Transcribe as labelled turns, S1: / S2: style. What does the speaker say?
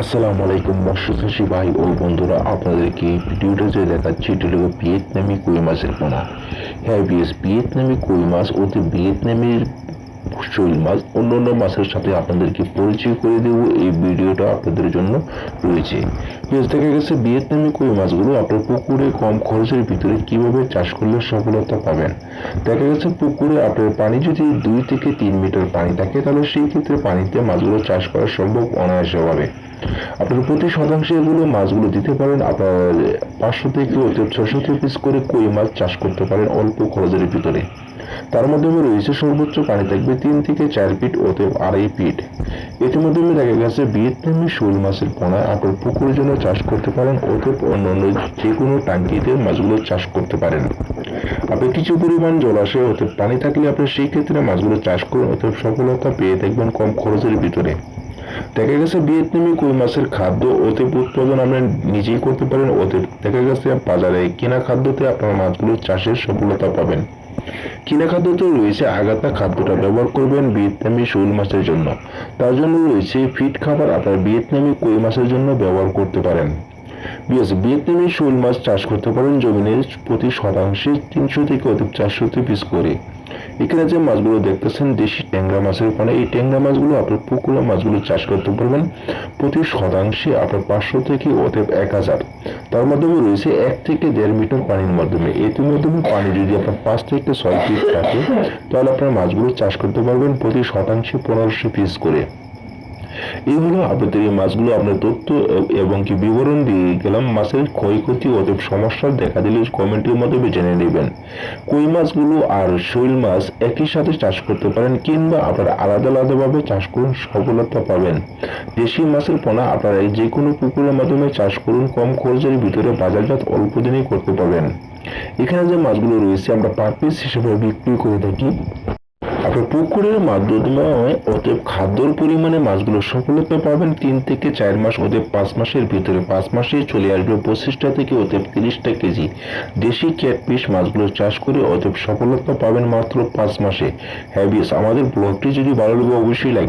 S1: আসসালামু আলাইকুম মৎস্যচাষী ভাই ও বন্ধুরা, আপনাদেরকে এই ভিডিওটা যে দেখাচ্ছি, এটা হলো ভিয়েতনামি কই মাছের পোনা। হ্যাঁ বিএস, ভিয়েতনামি কই মাছ ওতে ভিয়েতনামির শৈল মাছ অন্য অন্য মাছের সাথে আপনাদেরকে পরিচয় করে দেবো এই ভিডিওটা আপনাদের জন্য রয়েছে। বেশ দেখা গেছে ভিয়েতনামি কই মাছগুলো আপনার পুকুরে কম খরচের ভিতরে কীভাবে চাষ করলে সফলতা পাবেন? দেখা গেছে পুকুরে আপনার পানি যদি দুই থেকে তিন মিটার পানি থাকে, তাহলে সেই ক্ষেত্রে পানিতে মাছগুলো চাষ করা সম্ভব অনায়াসভাবে। আপনার প্রতি শতাংশে এগুলো মাছগুলো দিতে পারেন। আপনার পাঁচশো থেকে ছশো পিস করে কই মাছ চাষ করতে পারেন অল্প খরচের ভিতরে। তার মাধ্যমে রয়েছে সর্বোচ্চ পানি থাকবে তিন থেকে চার ফিট অতএব আড়াই ফিট। এটির মাধ্যমে দেখা গেছে ভিয়েতনামি শোল মাছের পোনায় আপনার পুকুরের জন্য চাষ করতে পারেন অতএব অন্যান্য যে কোনো টাঙ্কিতে মাছগুলো চাষ করতে পারেন। আপনি কিছু পরিমাণ জলাশয় অতএব পানি থাকলে আপনি সেই ক্ষেত্রে মাছগুলো চাষ করুন, অতএব সফলতা পেয়ে থাকবেন কম খরচের ভিতরে। দেখা গেছে ভিয়েতনামি কই মাছের খাদ্য অতএব উৎপাদন আপনি নিজেই করতে পারেন অতএব দেখা গেছে বাজারে কেনা খাদ্যতে আপনার মাছগুলো চাষের সফলতা পাবেন। কিনা খাদ্যতে রয়েছে আগাতা খাদ্যটা ব্যবহার করবেন ভিয়েতনামি শোল মাছের জন্য। তার জন্য রয়েছে ফিট খাবার আপনার ভিয়েতনামি কই মাছের জন্য ব্যবহার করতে পারেন। ভিয়েতনামি শোল মাছ চাষ করতে পারেন জমিনের প্রতি শতাংশে তিনশো থেকে অধিক চারশো পিস করে। এখানে যে মাছগুলো দেখতেছেন, দেশি ট্যাংরা মাছের ওখানে এই ট্যাংরা মাছগুলো আপনার পুকুরে মাছগুলো চাষ করতে পারবেন। প্রতি শতাংশে আপনার পাঁচশো থেকে অতএব এক হাজার। তার মাধ্যমে রয়েছে এক থেকে দেড় মিটার পানির মাধ্যমে। এটির মাধ্যমে পানি যদি আপনার পাঁচ থেকে ছয় ফিট থাকে, তাহলে আপনার মাছগুলো চাষ করতে পারবেন প্রতি শতাংশে পনেরোশো পিস করে। এই হলো আপনাদের মাছগুলো আপনার তথ্য এবং কি বিবরণ দিয়ে গেলাম। মাছের ক্ষয়ক্ষতি অতএব সমস্যা দেখা দিলে কমেন্টের মাধ্যমে জেনে নেবেন। কই মাছগুলো আর শৈল মাছ একই সাথে চাষ করতে পারেন কিংবা আপনারা আলাদা আলাদাভাবে চাষ করুন, সফলতা পাবেন। দেশি মাছের পোনা আপনারা যে কোনো পুকুরের মাধ্যমে চাষ করুন, কম খরচের ভিতরে বাজারজাত অল্প দিনেই করতে পারবেন। এখানে যে মাছগুলো রয়েছে আমরা পার পিস হিসেবে বিক্রি করে থাকি। আপনার পুকুরের মাধ্যমে অতএব খাদ্যর পরিমাণে মাছগুলো সফলতা পাবেন। তিন থেকে চার মাস, অতএব পাঁচ মাসের ভিতরে। পাঁচ মাসে চলে আসবে পঁচিশটা থেকে, অতএব তিরিশটা কেজি। দেশি ক্যাটফিশ মাছগুলো চাষ করে, অতএব সফলতা পাবেন মাত্র পাঁচ মাসে। হ্যাবিস আমাদের ব্লগটি যদি ভালো লাগে, অবশ্যই লাইক